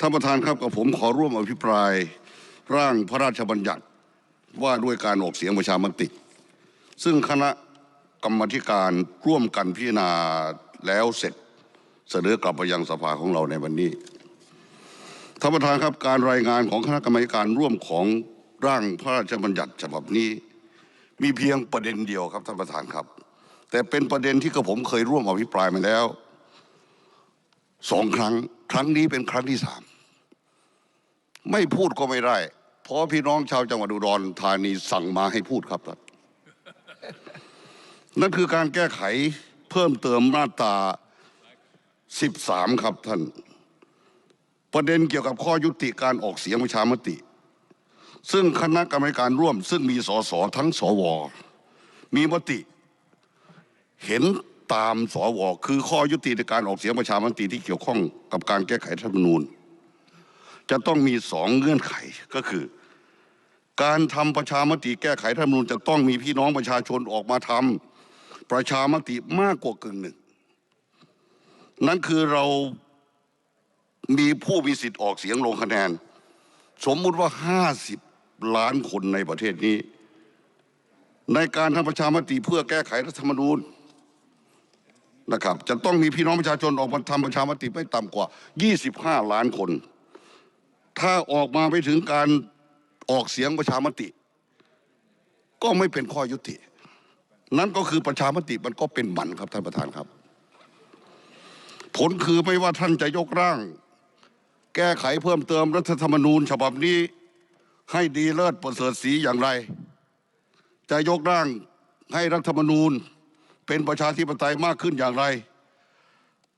ท่านประธานครับกับผมขอร่วมอภิปรายร่างพระราชบัญญัติว่าด้วยการออกเสียงประชามติ ซึ่งคณะกรรมธิการร่วมกันพิจารณาแล้วเสร็จเสนอกลับไปยังสภาของเราในวันนี้ท่านประธานครับการรายงานของคณะกรรมาธิการร่วมของร่างพระราชบัญญัติฉบับนี้ มีเพียงประเด็นเดียวครับท่านประธานครับ แต่เป็นประเด็นที่กระผมเคยร่วมอภิปรายมาแล้ว สองครั้ง ครั้งนี้เป็นครั้งที่สามไม่พูดก็ไม่ได้ เพราะพี่น้องชาวจังหวัดอุดรธานีสั่งมาให้พูดครับท่านนั่นคือการแก้ไขเพิ่มเติมมาตรา13 ครับท่าน ประเด็นเกี่ยวกับข้อยุติการออกเสียงประชามติ ซึ่งคณะกรรมการร่วม ซึ่งมีสสทั้งสว มีมติ เห็น ตามสวคือข้อยุติในการออกเสียงประชามติที่เกี่ยวข้องกับการแก้ไขรัฐธรรมนูญ จะต้องมีสองเงื่อนไขก็คือ การทำประชามติแก้ไขรัฐธรรมนูญ จะต้องมีพี่น้องประชาชนออกมาทำประชามติมากกว่ากึ่งหนึ่ง นั่นคือเรามีผู้มีสิทธิ์ออกเสียงลงคะแนน สมมุติว่า 50 ล้านคนในประเทศนี้ ในการทำประชามติเพื่อแก้ไขรัฐธรรมนูญ นะครับจะต้องมีพี่น้องประชาชนออกมาทำประชามติไม่ต่ำกว่า 25 ล้านคน ถ้าออกมาไปถึงการออกเสียงประชามติ ก็ไม่เป็นข้อยุติ นั่นก็คือประชามติมันก็เป็นหมันครับท่านประธานครับ ผลคือไม่ว่าท่านจะยกร่าง แก้ไขเพิ่มเติมรัฐธรรมนูญ ฉบับนี้ให้ดีเลิศประเสริฐสีอย่างไร จะยกร่างให้รัฐธรรมนูญ เป็นประชาธิปไตยมากขึ้นอย่างไร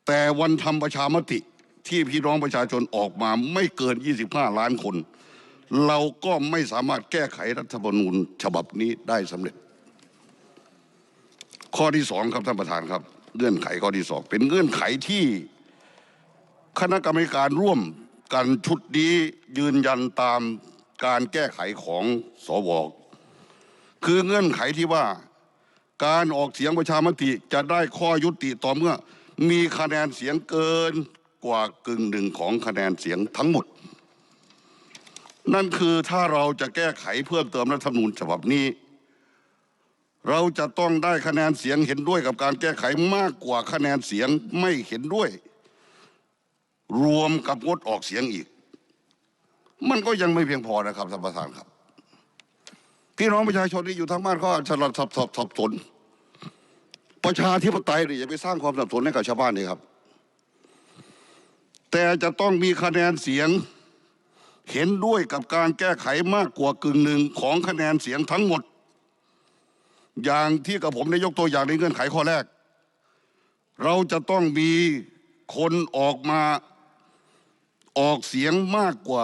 แต่วันทำประชามติที่พี่น้องประชาชนออกมาไม่เกิน 25 ล้านคน เราก็ไม่สามารถแก้ไขรัฐธรรมนูญฉบับนี้ได้สำเร็จ ข้อที่สองครับท่านประธานครับ เงื่อนไขข้อที่สองเป็นเงื่อนไขที่คณะกรรมการร่วมกันชุดนี้ยืนยันตามการแก้ไขของสวคือเงื่อนไขที่ว่า การออกเสียงประชามติจะได้ข้อยุติต่อเมื่อ มีคะแนนเสียงเกินกว่ากึ่งหนึ่งของคะแนนเสียงทั้งหมด นั่นคือถ้าเราจะแก้ไขเพิ่มเติมรัฐธรรมนูญฉบับนี้ เราจะต้องได้คะแนนเสียงเห็นด้วยกับการแก้ไขมากกว่าคะแนนเสียงไม่เห็นด้วย รวมกับงดออกเสียงอีก มันก็ยังไม่เพียงพอนะครับท่านประธานครับ พี่น้องประชาชนที่อยู่ทางบ้านเขาอาจจะสับสับสับสน ประชาธิปไตยเนี่ยอย่าไปสร้างความสับสนให้กับชาวบ้านเลยครับ แต่จะต้องมีคะแนนเสียงเห็นด้วยกับการแก้ไขมากกว่ากึ่งหนึ่งของคะแนนเสียงทั้งหมด อย่างที่กับผมได้ยกตัวอย่างในเงื่อนไขข้อแรก เราจะต้องมีคนออกมาออกเสียงมากกว่า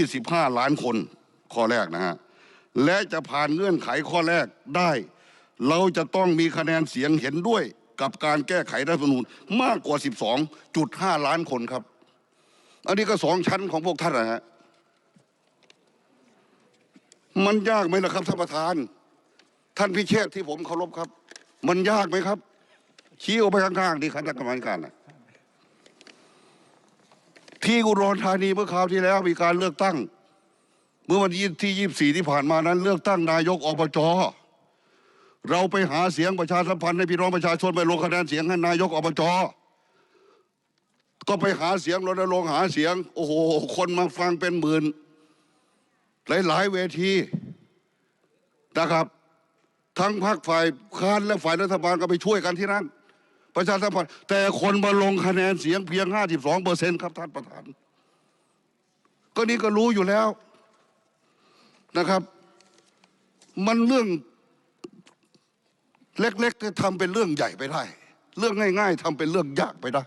25 ล้านคนข้อแรกนะฮะ และจะผ่านเงื่อนไขข้อแรกได้ เราจะต้องมีคะแนนเสียงเห็นด้วยกับการแก้ไขรัฐธรรมนูญมากกว่า 12.5 ล้านคนครับ อันนี้ก็สองชั้นของพวกท่านนะฮะมันยากไหมล่ะครับท่านประธาน ท่านพิเชษที่ผมเคารพครับ มันยากไหมครับ ชี้ออกไปข้างๆดีคณะกรรมการนะที่อุดรธานีเมื่อคราวที่แล้วมีการเลือกตั้ง เมื่อวันที่ยี่สี่ที่ผ่านมานั้น เลือกตั้งนายกอบจเราไปหาเสียงประชาสัมพันธ์ให้พี่น้องประชาชนไปลงคะแนนเสียงให้นายกอบจก็ไปหาเสียงรณรงค์หาเสียง โอ้โห คนมาฟังเป็นหมื่น หลาย ๆ เวทีนะครับ ทั้งพรรคฝ่ายค้านและฝ่ายรัฐบาลก็ไปช่วยกันที่นั่นประชาสัมพันธ์แต่คนมาลงคะแนนเสียงเพียง 52เปอร์เซ็นต์ครับท่านประธาน ก็นี่ก็รู้อยู่แล้ว นะครับ มันเรื่องเล็กๆจะทำเป็นเรื่องใหญ่ไปได้ เรื่องง่าย ๆทำเป็นเรื่องยากไปได้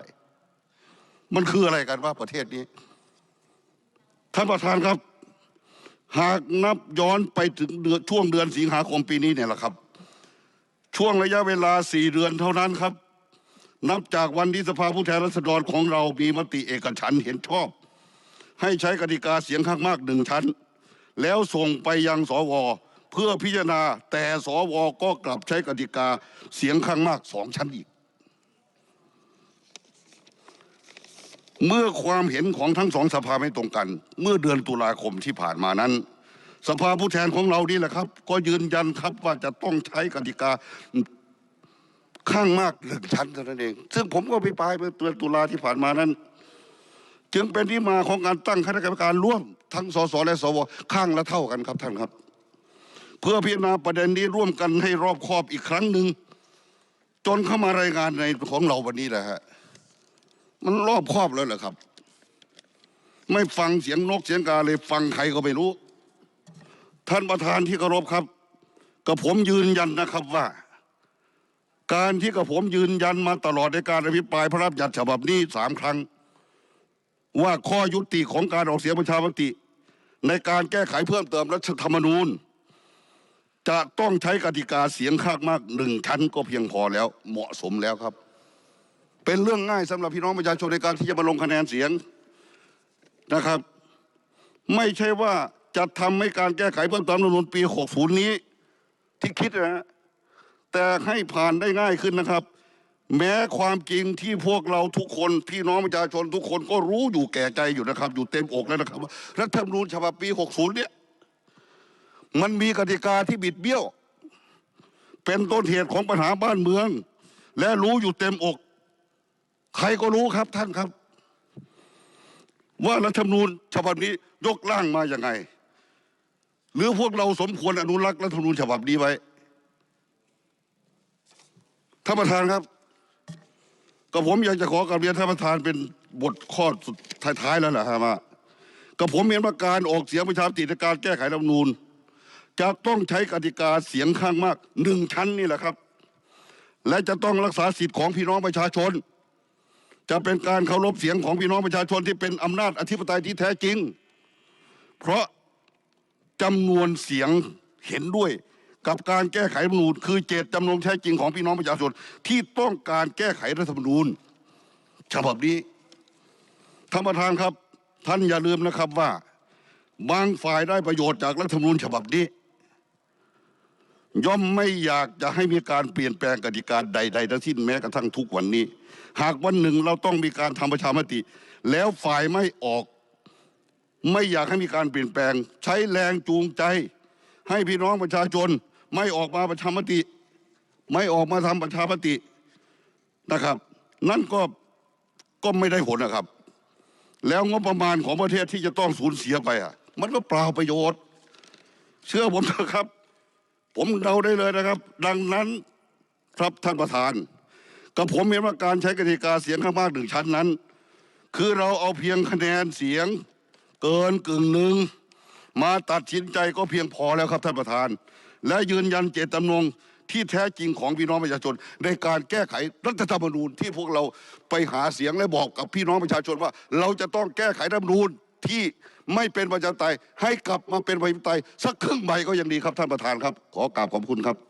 มันคืออะไรกันว่าประเทศนี้ ท่านประธานครับ หากนับย้อนไปถึงเดือนช่วงเดือนสิงหาคมปีนี้เนี่ยแหละครับ ช่วงระยะเวลาสี่เดือนเท่านั้นครับ นับจากวันที่สภาผู้แทนราษฎรของเรามีมติเอกฉันเห็นชอบ ให้ใช้กติกาเสียงข้างมากหนึ่งชั้น แล้วส่งไปยังสวเพื่อพิจารณาแต่สวก็กลับใช้กติกาเสียงข้างมากสองชั้นอีก เมื่อความเห็นของทั้งสองสภาไม่ตรงกัน เมื่อเดือนตุลาคมที่ผ่านมานั้น สภาผู้แทนของเรานี่แหละครับ ก็ยืนยันครับว่าจะต้องใช้กติกาข้างมากหนึ่งชั้นเท่านั้นเอง ซึ่งผมก็ไปปลายเมื่อเดือนตุลาที่ผ่านมานั้น จึงเป็นที่มาของการตั้งคณะกรรมการร่วมทั้งสสและสวข้างละเท่ากันครับท่านครับ เพื่อพิจารณาประเด็นนี้ร่วมกันให้รอบคอบอีกครั้งหนึ่งจนเข้ามารายงานในของเราวันนี้แหละฮะมันรอบครอบแล้วเหรอครับ ไม่ฟังเสียงนกเสียงกาเลยฟังใครก็ไม่รู้ ท่านประธานที่เคารพครับกับผมยืนยันนะครับว่า การที่กับผมยืนยันมาตลอดในการอภิปรายพระราชบัญญัติฉบับนี้สามครั้ง ว่าข้อยุติของการออกเสียงประชามติ ในการแก้ไขเพิ่มเติมรัฐธรรมนูญ จะต้องใช้กติกาเสียงข้างมากหนึ่งชั้นก็เพียงพอแล้วเหมาะสมแล้วครับ เป็นเรื่องง่ายสำหรับพี่น้องประชาชนในการที่จะมาลงคะแนนเสียงนะครับ ไม่ใช่ว่าจะทำให้การแก้ไขเพิ่มเติมรัฐธรรมนูญปี 60 นี้ที่คิดนะฮะแต่ให้ผ่านได้ง่ายขึ้นนะครับ แม้ความจริงที่พวกเราทุกคนพี่น้องประชาชนทุกคนก็รู้อยู่แก่ใจอยู่นะครับ อยู่เต็มอกแล้วนะครับว่ารัฐธรรมนูญฉบับปี 60 เนี่ย มันมีกติกาที่บิดเบี้ยว เป็นต้นเหตุของปัญหาบ้านเมือง และรู้อยู่เต็มอก ใครก็รู้ครับท่านครับ ว่ารัฐธรรมนูญฉบับนี้ยกร่างมาอย่างไง หรือพวกเราสมควรอนุรักษ์รัฐธรรมนูญฉบับนี้ไว้ท่านประธานครับ ก็ผมอยากจะขอกราบเรียนท่านประธานเป็นบทข้อสุดท้ายๆแล้วแหละฮะว่าก็ผมเห็นว่าการออกเสียงประชามติในการแก้ไขรัฐมนูญจะต้องใช้กติกาเสียงข้างมากหนึ่งชั้นนี่แหละครับ และจะต้องรักษาสิทธิ์ของพี่น้องประชาชน จะเป็นการเคารพเสียงของพี่น้องประชาชนที่เป็นอำนาจอธิปไตยที่แท้จริง เพราะจำนวนเสียงเห็นด้วย กับการแก้ไขรัฐมนูญคือเจตจำนงแท้จริงของพี่น้องประชาชนที่ต้องการแก้ไขรัฐธรรมนูญฉบับนี้ท่านประธานครับ ท่านอย่าลืมนะครับว่า บางฝ่ายได้ประโยชน์จากรัฐธรรมนูญฉบับนี้ ย่อมไม่อยากจะให้มีการเปลี่ยนแปลงกติกาใดๆทั้งสิ้นแม้กระทั่งทุกวันนี้ หากวันหนึ่งเราต้องมีการทำประชามติ แล้วฝ่ายไม่ออก ไม่อยากให้มีการเปลี่ยนแปลง ใช้แรงจูงใจ ให้พี่น้องประชาชน ไม่ออกมาประชามติ ไม่ออกมาทำประชามตินะครับ นั่นก็ก็ไม่ได้ผลนะครับ แล้วงบประมาณของประเทศที่จะต้องสูญเสียไปอะ มันก็เปล่าประโยชน์ เชื่อผมเถอะครับ ผมเดาได้เลยนะครับ ดังนั้นครับท่านประธาน กับผมเห็นว่าการใช้กติกาเสียงข้างมากหนึ่งชั้นนั้น คือเราเอาเพียงคะแนนเสียงเกินกึ่งหนึ่งมาตัดสินใจก็เพียงพอแล้วครับท่านประธาน และยืนยันเจตจำนงที่แท้จริงของพี่น้องประชาชน ในการแก้ไขรัฐธรรมนูญที่พวกเราไปหาเสียงและบอกกับพี่น้องประชาชนว่า เราจะต้องแก้ไขรัฐธรรมนูญที่ไม่เป็นประชาธิปไตยให้กลับมาเป็นประชาธิปไตยสักครึ่งใบก็ยังดีครับท่านประธานครับ ขอกราบขอบคุณครับ